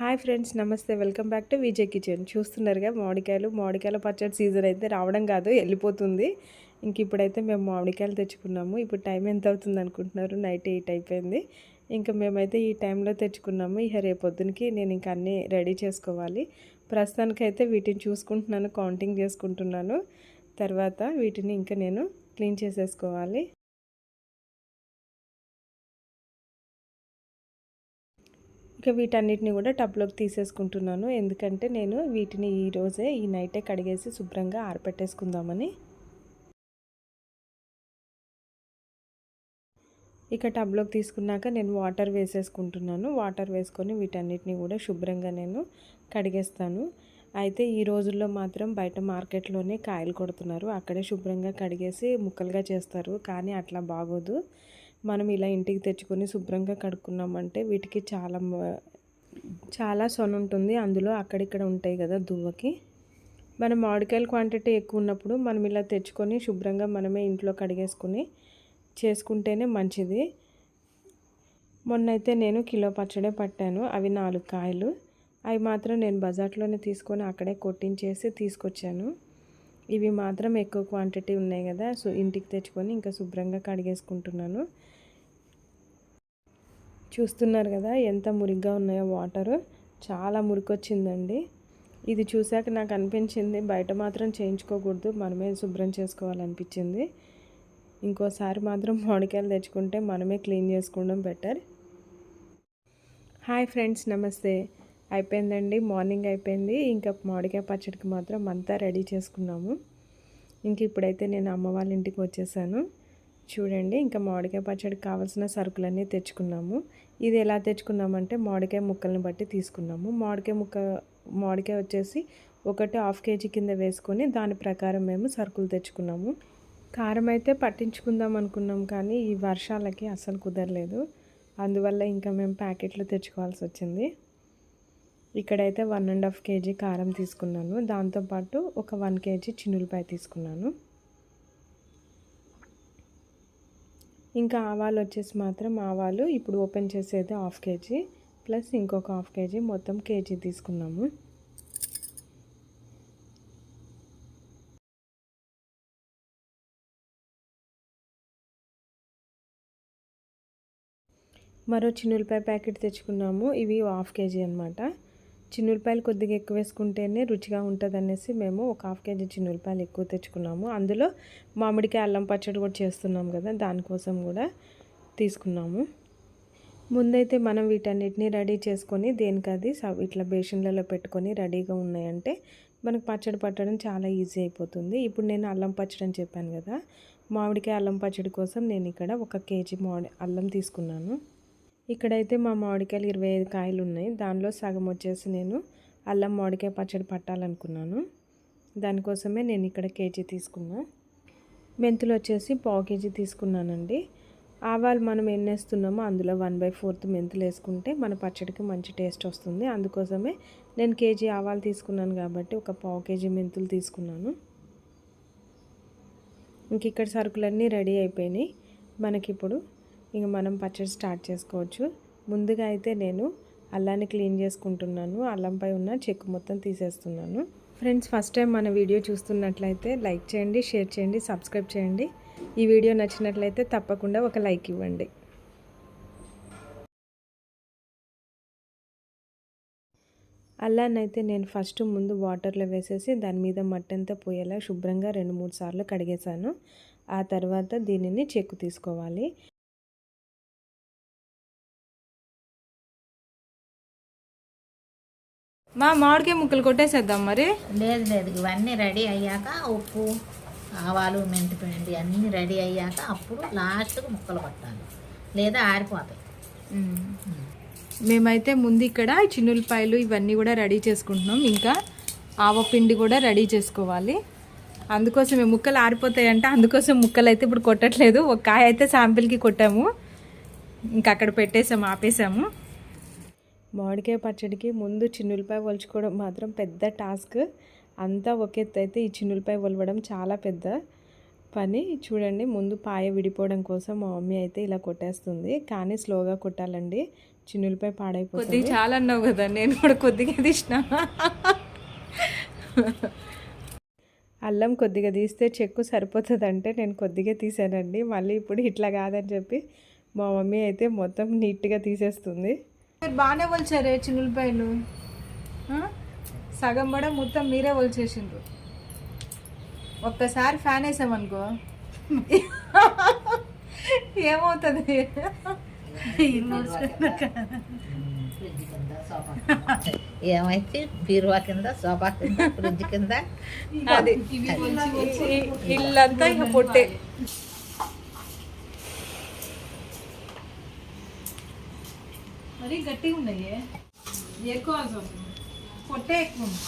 Hi friends నమస్తే. Welcome back to Vijay kitchen. చూస్తున్నారుగా మామిడికాయలు. మామిడికాయల పచ్చడి సీజన్ అయితే రావడం కాదు వెళ్ళిపోతుంది. ఇంక ఇప్పుడైతే మేము మామిడికాయలు తెచ్చుకున్నాము. ఇప్పుడు టైం ఎంత అవుతుంది అనుకుంటున్నారు? నైట్ ఎయిట్ అయిపోయింది. ఇంకా మేమైతే ఈ టైంలో తెచ్చుకున్నాము. ఇక రేపొద్దునకి నేను ఇంక అన్నీ రెడీ చేసుకోవాలి. ప్రస్తుతానికైతే వీటిని చూసుకుంటున్నాను కౌంటింగ్ చేసుకుంటున్నాను. తర్వాత వీటిని ఇంకా నేను క్లీన్ చేసేసుకోవాలి. ఇక వీటన్నిటిని కూడా టబ్లోకి తీసేసుకుంటున్నాను. ఎందుకంటే నేను వీటిని ఈరోజే ఈ నైటే కడిగేసి శుభ్రంగా ఆరపెట్టేసుకుందామని. ఇక టబ్లోకి తీసుకున్నాక నేను వాటర్ వేసేసుకుంటున్నాను. వాటర్ వేసుకొని వీటన్నిటిని కూడా శుభ్రంగా నేను కడిగేస్తాను. అయితే ఈ రోజుల్లో మాత్రం బయట మార్కెట్లోనే కాయలు కొడుతున్నారు. అక్కడే శుభ్రంగా కడిగేసి ముక్కలుగా చేస్తారు. కానీ అట్లా బాగోదు. మనం ఇలా ఇంటికి తెచ్చుకొని శుభ్రంగా కడుక్కున్నామంటే వీటికి చాలా చాలా సొన ఉంటుంది. అందులో అక్కడిక్కడ ఉంటాయి కదా దువ్వకి. మనం మామిడికాయల క్వాంటిటీ ఎక్కువ ఉన్నప్పుడు మనం ఇలా తెచ్చుకొని శుభ్రంగా మనమే ఇంట్లో కడిగేసుకొని చేసుకుంటేనే మంచిది. మొన్నైతే నేను కిలో పచ్చడే పట్టాను. అవి నాలుగు కాయలు. అవి మాత్రం నేను బజార్లోనే తీసుకొని అక్కడే కొట్టించేసి తీసుకొచ్చాను. ఇవి మాత్రం ఎక్కువ క్వాంటిటీ ఉన్నాయి కదా సో ఇంటికి తెచ్చుకొని ఇంకా శుభ్రంగా కడిగేసుకుంటున్నాను. చూస్తున్నారు కదా ఎంత మురిగ్గా ఉన్నాయో వాటర్ చాలా మురికొచ్చిందండి. ఇది చూశాక నాకు అనిపించింది బయట మాత్రం చేయించుకోకూడదు మనమే శుభ్రం చేసుకోవాలనిపించింది. ఇంకోసారి మాత్రం మామిడికాయలు తెచ్చుకుంటే మనమే క్లీన్ చేసుకోవడం బెటర్ హాయ్ ఫ్రెండ్స్ నమస్తే. అయిపోయిందండి. మార్నింగ్ అయిపోయింది. ఇంకా మామిడికాయ పచ్చడికి మాత్రం అంతా రెడీ చేసుకున్నాము. ఇంక ఇప్పుడైతే నేను అమ్మ వాళ్ళ ఇంటికి వచ్చేసాను. చూడండి ఇంకా మామిడికాయ పచ్చడికి కావాల్సిన సరుకులన్నీ తెచ్చుకున్నాము. ఇది ఎలా తెచ్చుకున్నామంటే మామిడికాయ ముక్కల్ని బట్టి తీసుకున్నాము. మామిడికాయ ముక్క మామిడికాయ వచ్చేసి ఒకటి హాఫ్ కేజీ కింద వేసుకొని దాని ప్రకారం మేము సరుకులు తెచ్చుకున్నాము. కారం అయితే పట్టించుకుందాం అనుకున్నాం కానీ ఈ వర్షాలకి అసలు కుదరలేదు. అందువల్ల ఇంకా మేము ప్యాకెట్లు తెచ్చుకోవాల్సి వచ్చింది. ఇక్కడైతే వన్ అండ్ హాఫ్ కేజీ కారం తీసుకున్నాను. దాంతోపాటు ఒక వన్ కేజీ చిన్నులపాయ తీసుకున్నాను. ఇంకా ఆవాలు వచ్చేసి మాత్రం ఆవాలు ఇప్పుడు ఓపెన్ చేసేది హాఫ్ కేజీ ప్లస్ ఇంకొక హాఫ్ కేజీ మొత్తం కేజీ తీసుకున్నాము. మరో చిన్నులపాయ ప్యాకెట్ తెచ్చుకున్నాము. ఇవి హాఫ్ కేజీ అనమాట చిన్నులపాయలు కొద్దిగా ఎక్కువ వేసుకుంటేనే రుచిగా ఉంటుంది అనేసి మేము ఒక హాఫ్ కేజీ చిన్నులపాయలు ఎక్కువ తెచ్చుకున్నాము. అందులో మామిడికాయ అల్లం పచ్చడి కూడా చేస్తున్నాం కదా దానికోసం కూడా తీసుకున్నాము. ముందైతే మనం వీటన్నిటిని రెడీ చేసుకొని దేనికది ఇట్లా బేషన్లలో పెట్టుకొని రెడీగా ఉన్నాయంటే మనకు పచ్చడి పట్టడం చాలా ఈజీ అయిపోతుంది. ఇప్పుడు నేను అల్లం పచ్చడి అని చెప్పాను కదా మామిడికాయ అల్లం పచ్చడి కోసం నేను ఇక్కడ ఒక కేజీ మామిడి అల్లం తీసుకున్నాను. ఇక్కడైతే మా మామిడికాయలు ఇరవై ఐదు కాయలు ఉన్నాయి. దానిలో సగం వచ్చేసి నేను అల్లం మామిడికాయ పచ్చడి పట్టాలనుకున్నాను. దానికోసమే నేను ఇక్కడ కేజీ తీసుకున్నా. మెంతులు వచ్చేసి పావు కేజీ తీసుకున్నానండి. ఆవాలు మనం ఎన్ని వేస్తున్నామో అందులో వన్ బై ఫోర్త్ మెంతులు వేసుకుంటే మన పచ్చడికి మంచి టేస్ట్ వస్తుంది. అందుకోసమే నేను కేజీ ఆవాలు తీసుకున్నాను కాబట్టి ఒక పావు కేజీ మెంతులు తీసుకున్నాను. ఇంక ఇక్కడ సరుకులన్నీ రెడీ అయిపోయినాయి. మనకిప్పుడు ఇంక మనం పచ్చడి స్టార్ట్ చేసుకోవచ్చు. ముందుగా అయితే నేను అల్లాన్ని క్లీన్ చేసుకుంటున్నాను. అల్లంపై ఉన్న చెక్కు మొత్తం తీసేస్తున్నాను. ఫ్రెండ్స్ ఫస్ట్ టైం మన వీడియో చూస్తున్నట్లయితే లైక్ చేయండి షేర్ చేయండి సబ్స్క్రైబ్ చేయండి. ఈ వీడియో నచ్చినట్లయితే తప్పకుండా ఒక లైక్ ఇవ్వండి. అల్లాన్ని అయితే నేను ఫస్ట్ ముందు వాటర్లో వేసేసి దాని మీద మట్టంతా పోయేలా శుభ్రంగా రెండు మూడు సార్లు కడిగేశాను. ఆ తర్వాత దీనిని చెక్కు తీసుకోవాలి. మా మామిడికాయ ముక్కలు కొట్టేసేద్దాం మరి. లేదు లేదు. ఇవన్నీ రెడీ అయ్యాక ఉప్పు ఆవాలు మెంతిపిండి అన్నీ రెడీ అయ్యాక అప్పుడు లాస్ట్కి ముక్కలు పట్టాలి లేదా ఆరిపోతాయి. మేమైతే ముందు ఇక్కడ చిన్నులపాయలు ఇవన్నీ కూడా రెడీ చేసుకుంటున్నాం. ఇంకా ఆవపిండి కూడా రెడీ చేసుకోవాలి. అందుకోసం ముక్కలు ఆరిపోతాయంట. అందుకోసం ముక్కలు అయితే ఇప్పుడు కొట్టట్లేదు. ఒక కాయ అయితే శాంపిల్కి కొట్టాము. ఇంకా అక్కడ పెట్టేసాము ఆపేసాము. మామిడికాయ పచ్చడికి ముందు చిన్నులపాయ ఒలుచుకోవడం మాత్రం పెద్ద టాస్క్. అంతా ఒక ఎత్తు అయితే ఈ చిన్నులపాయ ఒలవడం చాలా పెద్ద పని. చూడండి ముందు పాయ విడిపోవడం కోసం మా మమ్మీ అయితే ఇలా కొట్టేస్తుంది. కానీ స్లోగా కొట్టాలండి. చిన్నులపై పాడైపోతుంది. కొద్దిగా చాలా అన్నావు కదా నేను కూడా కొద్దిగా తీసిన. అల్లం కొద్దిగా తీస్తే చెక్కు సరిపోతుంది అంటే నేను కొద్దిగా తీసానండి. మళ్ళీ ఇప్పుడు ఇట్లా కాదని చెప్పి మా మమ్మీ అయితే మొత్తం నీట్గా తీసేస్తుంది. మీరు బాగానే వలిచారే చిన్నులపాయలు? సగం కూడా మొత్తం మీరే వలిచేసిండ్రు. ఒక్కసారి ఫ్యాన్ వేసామనుకో. ఏమవుతుంది. ఏమైతే బీరువా కింద సోఫా కింద ఫ్రిడ్జ్ కింద? అది. ఇల్లంతా ఇక పొట్టే. మరీ గట్టిగా ఉన్నాయి. ఎక్కువ పొట్టే ఎక్కువ ఉంది.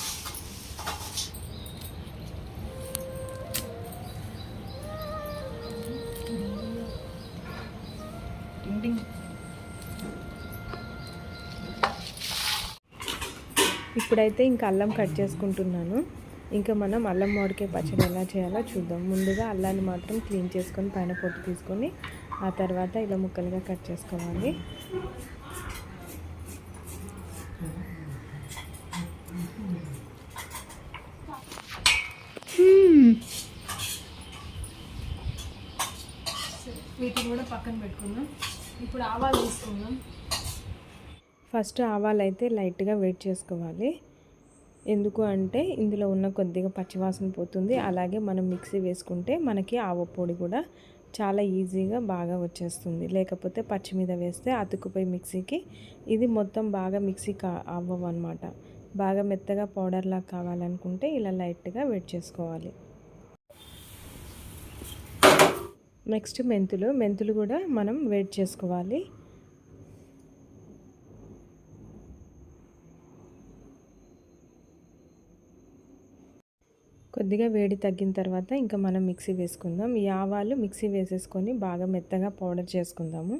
ఇప్పుడైతే ఇంకా అల్లం కట్ చేసుకుంటున్నాను. ఇంకా మనం అల్లం మామిడికాయ పచ్చడి ఎలా చేయాలో చూద్దాం. ముందుగా అల్లాన్ని మాత్రం క్లీన్ చేసుకొని పైన పొట్టు తీసుకొని ఆ తర్వాత ఇలా ముక్కలుగా కట్ చేసుకోవాలి వీటిని కూడా పక్కన పెట్టుకుందాం. ఇప్పుడు ఆవాలు తీసుకుందాం ఫస్ట్ ఆవాలు అయితే లైట్గా వెయిట్ చేసుకోవాలి. ఎందుకు అంటే ఇందులో ఉన్న కొద్దిగా పచ్చివాసన పోతుంది. అలాగే మనం మిక్సీ వేసుకుంటే మనకి ఆవ పొడి కూడా చాలా ఈజీగా బాగా వచ్చేస్తుంది. లేకపోతే పచ్చి మీద వేస్తే అతుకుపోయి మిక్సీకి ఇది మొత్తం బాగా మిక్సీ కా అవ్వవు అనమాట బాగా మెత్తగా పౌడర్లా కావాలనుకుంటే ఇలా లైట్గా వెయిట్ చేసుకోవాలి. నెక్స్ట్ మెంతులు. మెంతులు కూడా మనం వేడి చేసుకోవాలి. కొద్దిగా వేడి తగ్గిన తర్వాత ఇంకా మనం మిక్సీ వేసుకుందాం. ఈ ఆవాలు మిక్సీ వేసేసుకొని బాగా మెత్తగా పౌడర్ చేసుకుందాము.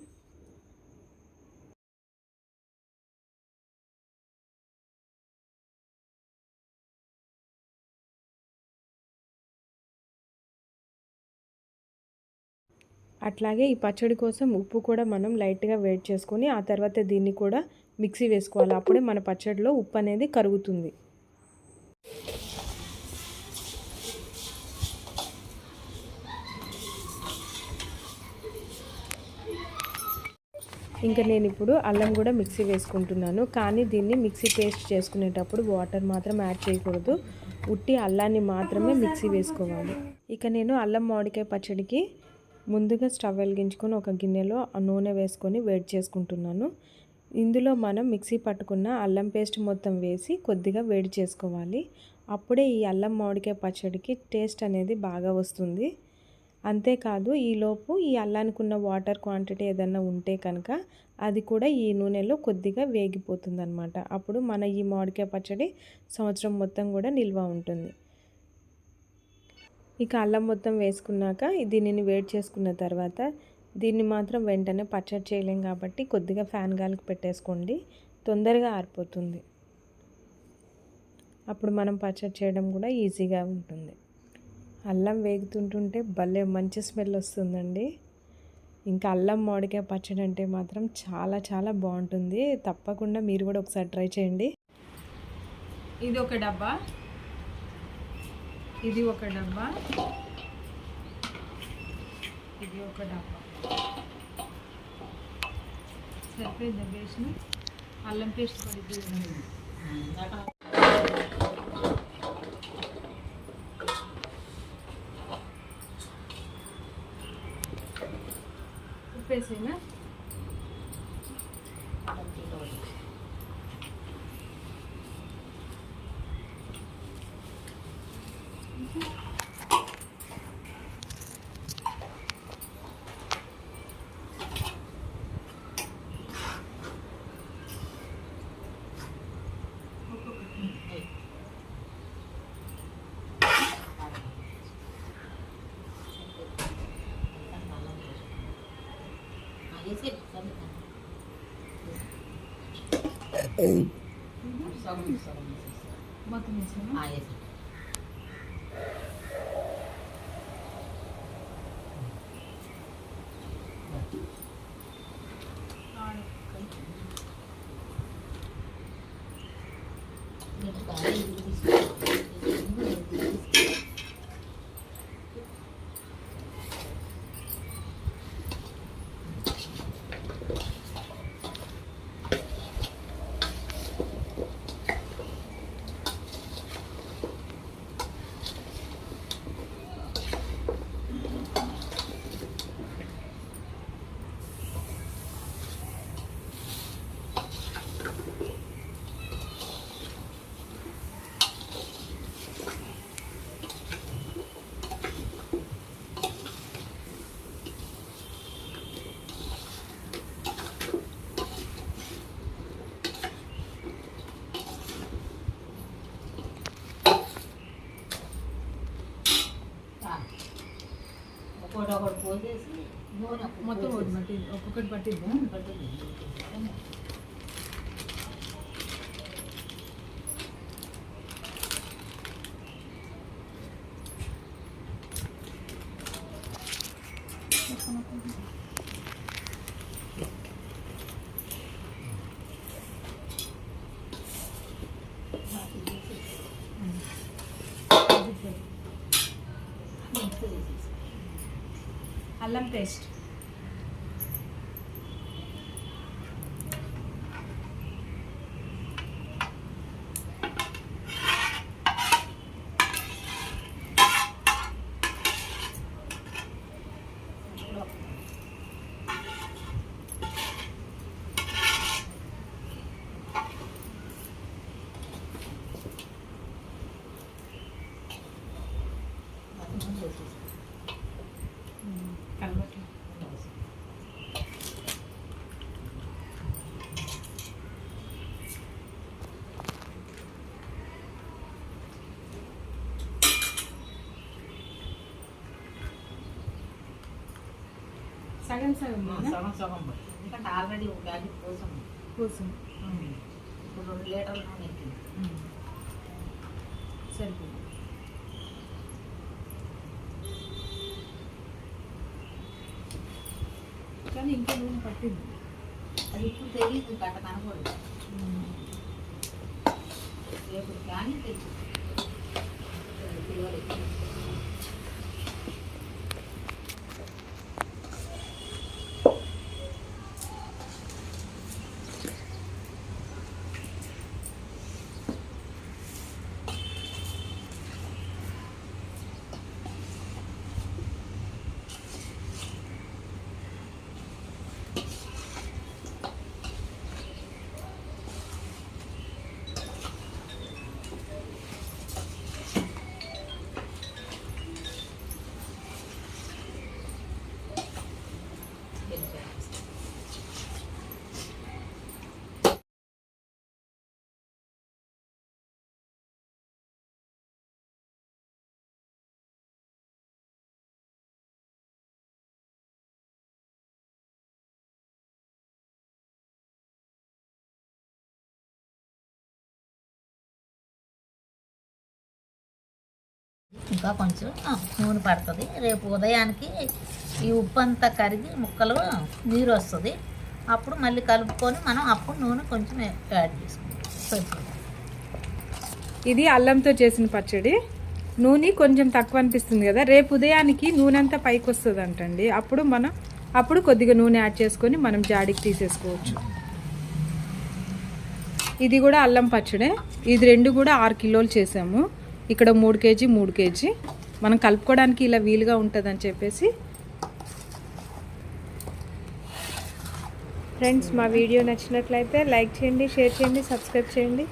అట్లాగే ఈ పచ్చడి కోసం ఉప్పు కూడా మనం లైట్గా వేడి చేసుకొని ఆ తర్వాత దీన్ని కూడా మిక్సీ వేసుకోవాలి. అప్పుడే మన పచ్చడిలో ఉప్పు అనేది కరుగుతుంది. ఇంకా నేను ఇప్పుడు అల్లం కూడా మిక్సీ వేసుకుంటున్నాను. కానీ దీన్ని మిక్సీ పేస్ట్ చేసుకునేటప్పుడు వాటర్ మాత్రం యాడ్ చేయకూడదు. ఉట్టి అల్లాన్ని మాత్రమే మిక్సీ వేసుకోవాలి. ఇక నేను అల్లం మామిడికాయ పచ్చడికి ముందుగా స్టవ్ వెలిగించుకొని ఒక గిన్నెలో ఆ నూనె వేసుకొని వేడి చేసుకుంటున్నాను. ఇందులో మనం మిక్సీ పట్టుకున్న అల్లం పేస్ట్ మొత్తం వేసి కొద్దిగా వేడి చేసుకోవాలి. అప్పుడే ఈ అల్లం మామిడికాయ పచ్చడికి టేస్ట్ అనేది బాగా వస్తుంది. అంతేకాదు ఈలోపు ఈ అల్లానికి ఉన్న వాటర్ క్వాంటిటీ ఏదన్నా ఉంటే కనుక అది కూడా ఈ నూనెలో కొద్దిగా వేగిపోతుంది అనమాట అప్పుడు మన ఈ మామిడికాయ పచ్చడి సంవత్సరం మొత్తం కూడా నిల్వ ఉంటుంది. ఇక అల్లం మొత్తం వేసుకున్నాక దీనిని వేడి చేసుకున్న తర్వాత దీన్ని మాత్రం వెంటనే పచ్చడి చేయలేం కాబట్టి కొద్దిగా ఫ్యాన్ గాలికి పెట్టేసుకోండి. తొందరగా ఆరిపోతుంది. అప్పుడు మనం పచ్చడి చేయడం కూడా ఈజీగా ఉంటుంది. అల్లం వేగుతుంటుంటే భలే మంచి స్మెల్ వస్తుందండి. ఇంకా అల్లం మామిడికాయ పచ్చడి అంటే మాత్రం చాలా చాలా బాగుంటుంది. తప్పకుండా మీరు కూడా ఒకసారి ట్రై చేయండి. ఇది ఒక డబ్బా. ఇది ఒక డబ్బా. ఇది ఒక డబ్బా. సరిపోయింది వేసిన అల్లం పేస్ట్ పడి ఉప్పేసేనా మొత్తం వేసాను ఒకటి ఒకటి పోసేసి నూనె మొత్తం ఒకటి పట్టి ఒక్కొక్కటి పట్టిద్దా అల్లం పేస్ట్. సగం సగం సగం సగం. ఎందుకంటే ఆల్రెడీ ఒక ప్యాకెట్ కోసం. కోసం. ఇప్పుడు రెండు లీటర్ల నూనె ఎక్కింది సరిపోయింది. కానీ ఇంకా నూనె పట్టింది. అది ఇప్పుడు తెలియదు గంట కనకూడదు రేపు కానీ తెలియదు కిలోలు ఇంకా కొంచెం నూనె పడుతుంది. రేపు ఉదయానికి ఈ ఉప్పు అంతా కరిగి ముక్కలు నీరు వస్తుంది. అప్పుడు మళ్ళీ కలుపుకొని మనం అప్పుడు నూనె కొంచెం యాడ్ చేసుకుంటాం. ఇది అల్లంతో చేసిన పచ్చడి. నూనె కొంచెం తక్కువ అనిపిస్తుంది కదా. రేపు ఉదయానికి నూనె అంతా పైకి వస్తుంది అంటండి అప్పుడు మనం అప్పుడు కొద్దిగా నూనె యాడ్ చేసుకొని మనం జాడికి తీసేసుకోవచ్చు. ఇది కూడా అల్లం పచ్చడే. ఇది రెండు కూడా ఆరు కిలోలు చేసాము. ఇక్కడ మూడు కేజీ మూడు కేజీ. మనం కలుపుకోవడానికి ఇలా వీలుగా ఉంటుందని చెప్పేసి. ఫ్రెండ్స్ మా వీడియో నచ్చినట్లయితే లైక్ చేయండి షేర్ చేయండి సబ్స్క్రైబ్ చేయండి.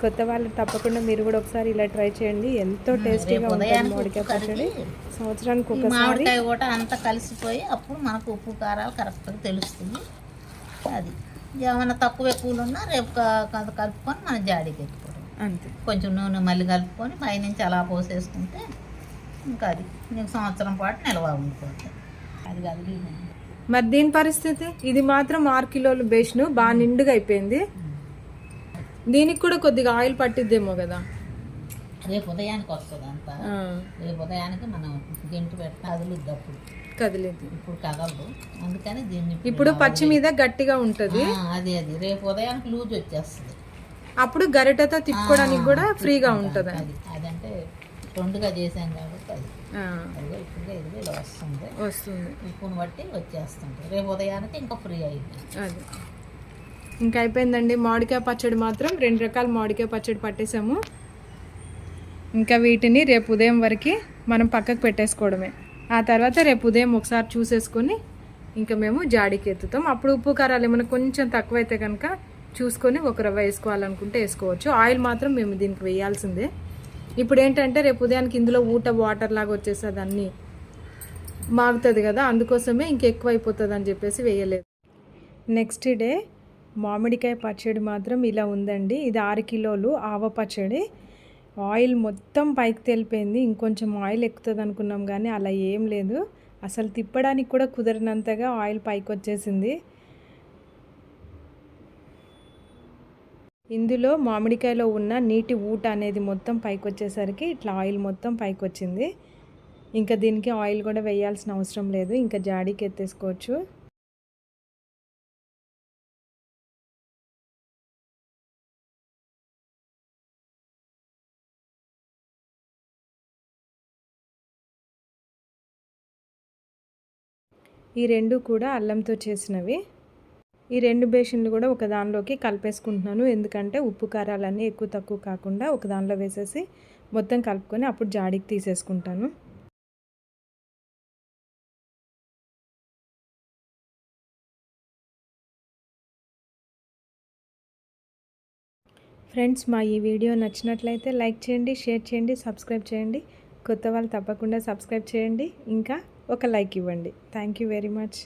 కొత్త వాళ్ళు తప్పకుండా మీరు కూడా ఒకసారి ఇలా ట్రై చేయండి. ఎంతో టేస్టీగా ఉంటుంది మామిడికాయ పచ్చడి. సంవత్సరానికి ఒకసారి. కూడా అంతా కలిసిపోయి అప్పుడు మనకు ఉప్పు కారాలు కరెక్ట్గా తెలుస్తుంది. అది. ఏమైనా తక్కువ ఎక్కువలు ఉన్నా రేపు కలుపుకొని మనం జాడీకి ఎత్తుకోవడం అంతే. కొంచెం నూనె మళ్ళీ కలుపుకొని పైనుంచి అలా పోసేసుకుంటే ఇంకా అది నీకు సంవత్సరం పాటు నిల్వ ఉండిపోతుంది. అది కాదు మరి దీని పరిస్థితి? ఇది మాత్రం ఆరు కిలోలు బేస్ను బాగా నిండుగా అయిపోయింది. దీనికి కూడా కొద్దిగా ఆయిల్ పట్టిద్దేమో కదా? రేపు ఉదయానికి వస్తుంది అంతా రేపు ఉదయానికి మనం గెంటు పెట్టి కదులుద్ది అప్పుడు. కదిలేదు ఇప్పుడు కదలదు. అందుకని దీన్ని ఇప్పుడు పచ్చి మీద గట్టిగా ఉంటుంది. అది అది. రేపు ఉదయానికి లూజ్ వచ్చేస్తుంది. అప్పుడు గరిటెతో తిప్పుకోవడానికి కూడా ఫ్రీగా ఉంటుంది. అది అదంటే రెండుగా చేసాం కాబట్టి అది. ఇప్పుడు వస్తుంది. వస్తుంది. ఉప్పును బట్టి వచ్చేస్తుంది రేపు ఉదయానికి ఇంకా ఫ్రీ అయింది. అది. ఇంకా అయిపోయిందండి. మామిడికాయ పచ్చడి మాత్రం రెండు రకాల మామిడికాయ పచ్చడి పట్టేసాము ఇంకా వీటిని రేపు ఉదయం వరకు మనం పక్కకు పెట్టేసుకోవడమే. ఆ తర్వాత రేపు ఉదయం ఒకసారి చూసేసుకొని ఇంకా మేము జాడీకి ఎత్తుతాం. అప్పుడు ఉప్పు కారాలు ఏమైనా కొంచెం తక్కువైతే కనుక చూసుకొని ఒక రవ్వ వేసుకోవాలనుకుంటే వేసుకోవచ్చు. ఆయిల్ మాత్రం మేము దీనికి వేయాల్సిందే. ఇప్పుడు ఏంటంటే రేపు ఉదయానికి ఇందులో ఊట వాటర్ లాగా వచ్చేస్తుంది అన్నీ మాగుతుంది కదా అందుకోసమే ఇంకెక్కువ అయిపోతుంది అని చెప్పేసి వేయలేదు. నెక్స్ట్ డే మామిడికాయ పచ్చడి మాత్రం ఇలా ఉందండి. ఇది ఆరు కిలోలు ఆవ పచ్చడి. ఆయిల్ మొత్తం పైకి తేలిపోయింది. ఇంకొంచెం ఆయిల్ ఎక్కుతుంది అనుకున్నాం కానీ అలా ఏం లేదు. అసలు తిప్పడానికి కూడా కుదరనంతగా ఆయిల్ పైకి వచ్చేసింది ఇందులో మామిడికాయలో ఉన్న నీటి ఊట అనేది మొత్తం పైకి వచ్చేసరికి ఇట్లా ఆయిల్ మొత్తం పైకి వచ్చింది ఇంకా దీనికి ఆయిల్ కూడా వేయాల్సిన అవసరం లేదు. ఇంకా జాడీకి ఎత్తేసుకోవచ్చు. ఈ రెండు కూడా అల్లంతో చేసినవి. ఈ రెండు బేషన్లు కూడా ఒక దానిలోకి కలిపేసుకుంటున్నాను. ఎందుకంటే ఉప్పు కారాలన్నీ ఎక్కువ తక్కువ కాకుండా ఒక దానిలో వేసేసి మొత్తం కలుపుకొని అప్పుడు జాడీకి తీసేసుకుంటాను. ఫ్రెండ్స్ మా ఈ వీడియో నచ్చినట్లయితే లైక్ చేయండి షేర్ చేయండి సబ్స్క్రైబ్ చేయండి. కొత్త వాళ్ళు తప్పకుండా సబ్స్క్రైబ్ చేయండి. ఇంకా ఒక లైక్ ఇవ్వండి. Thank you very much.